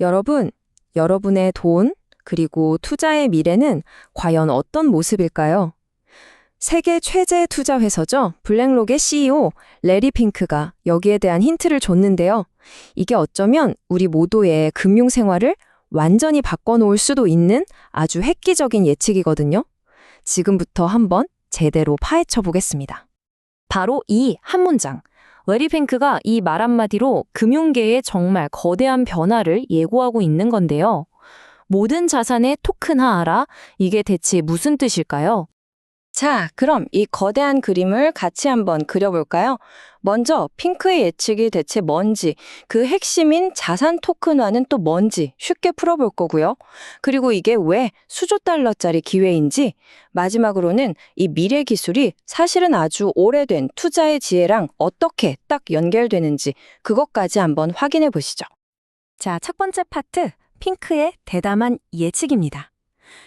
여러분, 여러분의 돈, 그리고 투자의 미래는 과연 어떤 모습일까요? 세계 최대 투자 회사죠. 블랙록의 CEO 레리 핑크가 여기에 대한 힌트를 줬는데요. 이게 어쩌면 우리 모두의 금융 생활을 완전히 바꿔놓을 수도 있는 아주 획기적인 예측이거든요. 지금부터 한번 제대로 파헤쳐 보겠습니다. 바로 이 한 문장. 레리 핑크가 이 말 한마디로 금융계에 정말 거대한 변화를 예고하고 있는 건데요. 모든 자산의 토큰화하라? 이게 대체 무슨 뜻일까요? 자, 그럼 이 거대한 그림을 같이 한번 그려볼까요? 먼저 핑크의 예측이 대체 뭔지, 그 핵심인 자산 토큰화는 또 뭔지 쉽게 풀어볼 거고요. 그리고 이게 왜 수조 달러짜리 기회인지, 마지막으로는 이 미래 기술이 사실은 아주 오래된 투자의 지혜랑 어떻게 딱 연결되는지 그것까지 한번 확인해 보시죠. 자, 첫 번째 파트, 핑크의 대담한 예측입니다.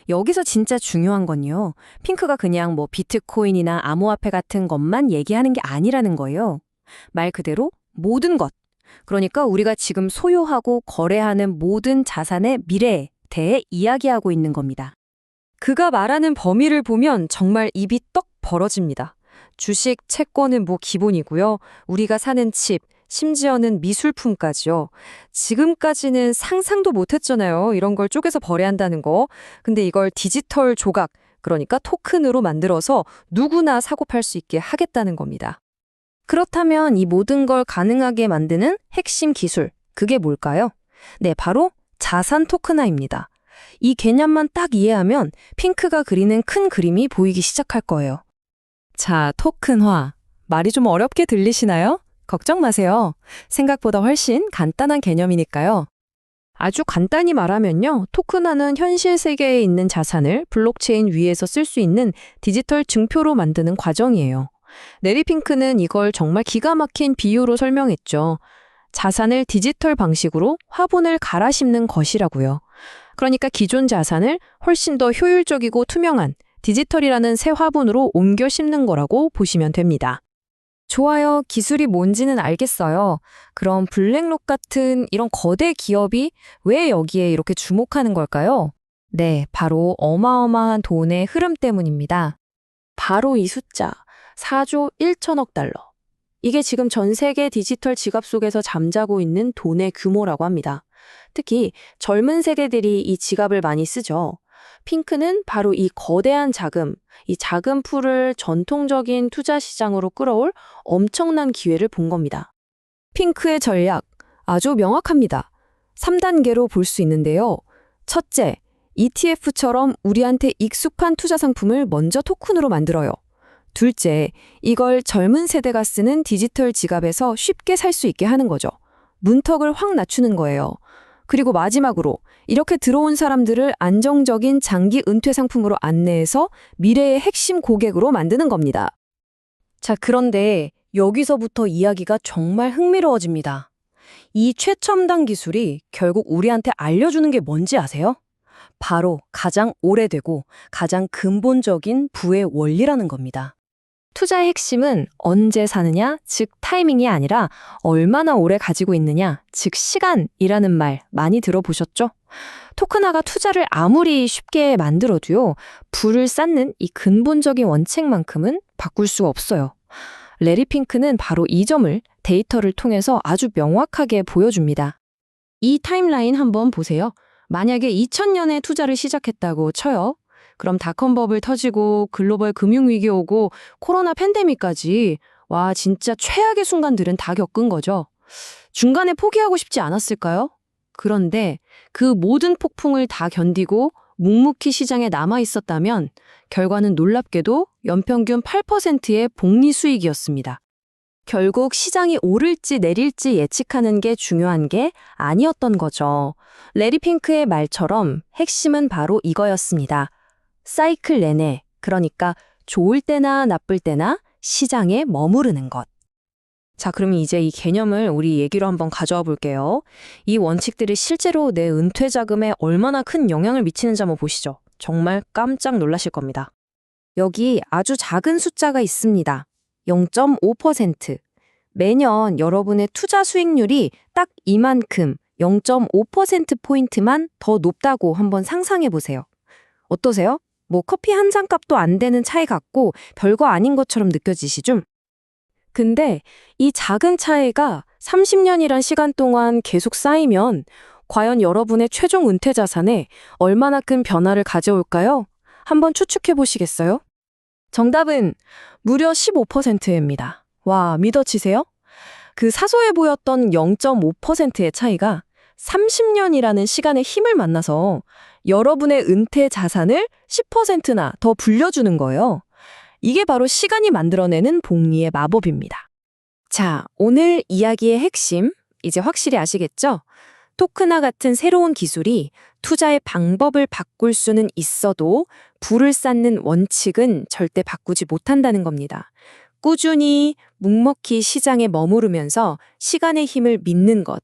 여기서 진짜 중요한 건요. 핑크가 그냥 뭐 비트코인이나 암호화폐 같은 것만 얘기하는 게 아니라는 거예요. 말 그대로 모든 것. 그러니까 우리가 지금 소유하고 거래하는 모든 자산의 미래에 대해 이야기하고 있는 겁니다. 그가 말하는 범위를 보면 정말 입이 떡 벌어집니다. 주식, 채권은 뭐 기본이고요. 우리가 사는 집, 심지어는 미술품까지요. 지금까지는 상상도 못했잖아요. 이런 걸 쪼개서 거래한다는 거. 근데 이걸 디지털 조각, 그러니까 토큰으로 만들어서 누구나 사고 팔 수 있게 하겠다는 겁니다. 그렇다면 이 모든 걸 가능하게 만드는 핵심 기술, 그게 뭘까요? 네, 바로 자산 토큰화입니다. 이 개념만 딱 이해하면 핑크가 그리는 큰 그림이 보이기 시작할 거예요. 자, 토큰화. 말이 좀 어렵게 들리시나요? 걱정 마세요. 생각보다 훨씬 간단한 개념이니까요. 아주 간단히 말하면요. 토큰화는 현실 세계에 있는 자산을 블록체인 위에서 쓸 수 있는 디지털 증표로 만드는 과정이에요. 네리 핑크는 이걸 정말 기가 막힌 비유로 설명했죠. 자산을 디지털 방식으로 화분을 갈아 심는 것이라고요. 그러니까 기존 자산을 훨씬 더 효율적이고 투명한 디지털이라는 새 화분으로 옮겨 심는 거라고 보시면 됩니다. 좋아요. 기술이 뭔지는 알겠어요. 그럼 블랙록 같은 이런 거대 기업이 왜 여기에 이렇게 주목하는 걸까요? 네, 바로 어마어마한 돈의 흐름 때문입니다. 바로 이 숫자, 4조 1천억 달러. 이게 지금 전 세계 디지털 지갑 속에서 잠자고 있는 돈의 규모라고 합니다. 특히 젊은 세대들이 이 지갑을 많이 쓰죠. 핑크는 바로 이 거대한 자금, 이 자금 풀을 전통적인 투자 시장으로 끌어올 엄청난 기회를 본 겁니다. 핑크의 전략 아주 명확합니다. 3단계로 볼 수 있는데요. 첫째, ETF처럼 우리한테 익숙한 투자 상품을 먼저 토큰으로 만들어요. 둘째, 이걸 젊은 세대가 쓰는 디지털 지갑에서 쉽게 살 수 있게 하는 거죠. 문턱을 확 낮추는 거예요. 그리고 마지막으로 이렇게 들어온 사람들을 안정적인 장기 은퇴 상품으로 안내해서 미래의 핵심 고객으로 만드는 겁니다. 자, 그런데 여기서부터 이야기가 정말 흥미로워집니다. 이 최첨단 기술이 결국 우리한테 알려주는 게 뭔지 아세요? 바로 가장 오래되고 가장 근본적인 부의 원리라는 겁니다. 투자의 핵심은 언제 사느냐, 즉 타이밍이 아니라 얼마나 오래 가지고 있느냐, 즉 시간이라는 말 많이 들어보셨죠? 토큰화가 투자를 아무리 쉽게 만들어도요, 불을 쌓는 이 근본적인 원칙만큼은 바꿀 수가 없어요. 레리 핑크는 바로 이 점을 데이터를 통해서 아주 명확하게 보여줍니다. 이 타임라인 한번 보세요. 만약에 2000년에 투자를 시작했다고 쳐요. 그럼 닷컴 버블 터지고 글로벌 금융위기 오고 코로나 팬데믹까지 와 진짜 최악의 순간들은 다 겪은 거죠. 중간에 포기하고 싶지 않았을까요? 그런데 그 모든 폭풍을 다 견디고 묵묵히 시장에 남아 있었다면 결과는 놀랍게도 연평균 8%의 복리 수익이었습니다. 결국 시장이 오를지 내릴지 예측하는 게 중요한 게 아니었던 거죠. 레리 핑크의 말처럼 핵심은 바로 이거였습니다. 사이클 내내, 그러니까 좋을 때나 나쁠 때나 시장에 머무르는 것. 자, 그럼 이제 이 개념을 우리 얘기로 한번 가져와 볼게요. 이 원칙들이 실제로 내 은퇴 자금에 얼마나 큰 영향을 미치는지 한번 보시죠. 정말 깜짝 놀라실 겁니다. 여기 아주 작은 숫자가 있습니다. 0.5%. 매년 여러분의 투자 수익률이 딱 이만큼, 0.5%포인트만 더 높다고 한번 상상해 보세요. 어떠세요? 뭐 커피 한 잔 값도 안 되는 차이 같고 별거 아닌 것처럼 느껴지시죠? 근데 이 작은 차이가 30년이란 시간 동안 계속 쌓이면 과연 여러분의 최종 은퇴 자산에 얼마나 큰 변화를 가져올까요? 한번 추측해 보시겠어요? 정답은 무려 15%입니다. 와, 믿어지세요? 그 사소해 보였던 0.5%의 차이가 30년이라는 시간의 힘을 만나서 여러분의 은퇴 자산을 10%나 더 불려주는 거예요. 이게 바로 시간이 만들어내는 복리의 마법입니다. 자, 오늘 이야기의 핵심, 이제 확실히 아시겠죠? 토크나 같은 새로운 기술이 투자의 방법을 바꿀 수는 있어도 불을 쌓는 원칙은 절대 바꾸지 못한다는 겁니다. 꾸준히 묵묵히 시장에 머무르면서 시간의 힘을 믿는 것.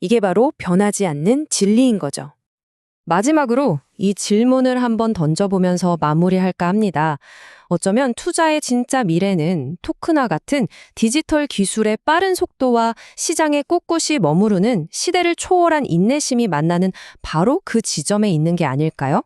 이게 바로 변하지 않는 진리인 거죠. 마지막으로 이 질문을 한번 던져보면서 마무리할까 합니다. 어쩌면 투자의 진짜 미래는 토크나 같은 디지털 기술의 빠른 속도와 시장에 꼿꼿이 머무르는 시대를 초월한 인내심이 만나는 바로 그 지점에 있는 게 아닐까요?